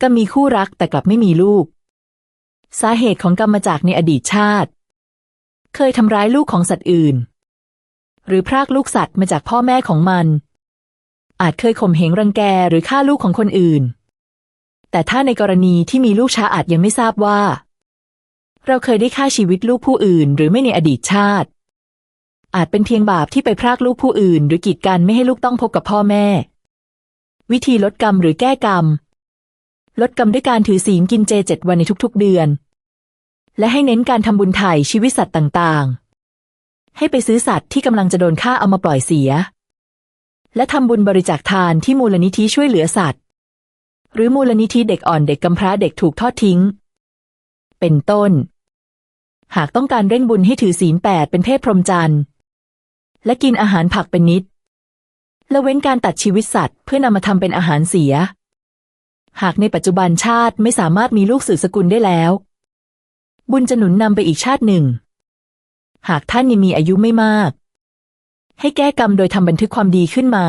ก็มีคู่รักแต่กลับไม่มีลูก สาเหตุของกรรมมาจากในอดีตชาติ เคยทำร้ายลูกของสัตว์อื่น หรือพรากลูกสัตว์มาจากพ่อแม่ของมัน อาจเคยข่มเหงรังแกหรือฆ่าลูกของคนอื่น แต่ถ้าในกรณีที่มีลูกช้าอาจยังไม่ทราบว่า เราเคยได้ฆ่าชีวิตลูกผู้อื่น หรือไม่ในอดีตชาติ อาจเป็นเพียงบาปที่ไปพรากลูกผู้อื่น หรือกีดกันไม่ให้ลูกต้องพบกับพ่อแม่ วิธีลดกรรมหรือแก้กรรม ลดกรรมด้วยการถือศีลกินเจเจ็ดวันในทุกๆเดือน และให้เน้นการทำบุญไถ่ชีวิตสัตว์ต่างๆ ให้ไปซื้อสัตว์ที่กำลังจะโดนฆ่าเอามาปล่อยเสีย และทำบุญบริจาคทานที่มูลนิธิช่วยเหลือสัตว์ หรือมูลนิธิเด็กอ่อนเด็กกำพร้าเด็กถูกทอดทิ้ง เป็นต้น หากต้องการเร่งบุญให้ถือศีลแปดเป็นเพศพรหมจรรย์และกินอาหารผักเป็นนิดและเว้นการตัดชีวิตสัตว์เพื่อนำมาทำเป็นอาหารเสีย หากในปัจจุบันชาติไม่สามารถมีลูกสืบสกุลได้แล้ว บุญจะหนุนนำไปอีกชาติหนึ่ง หากท่านยังมีอายุไม่มาก ให้แก้กรรมโดยทำบันทึกความดีขึ้นมา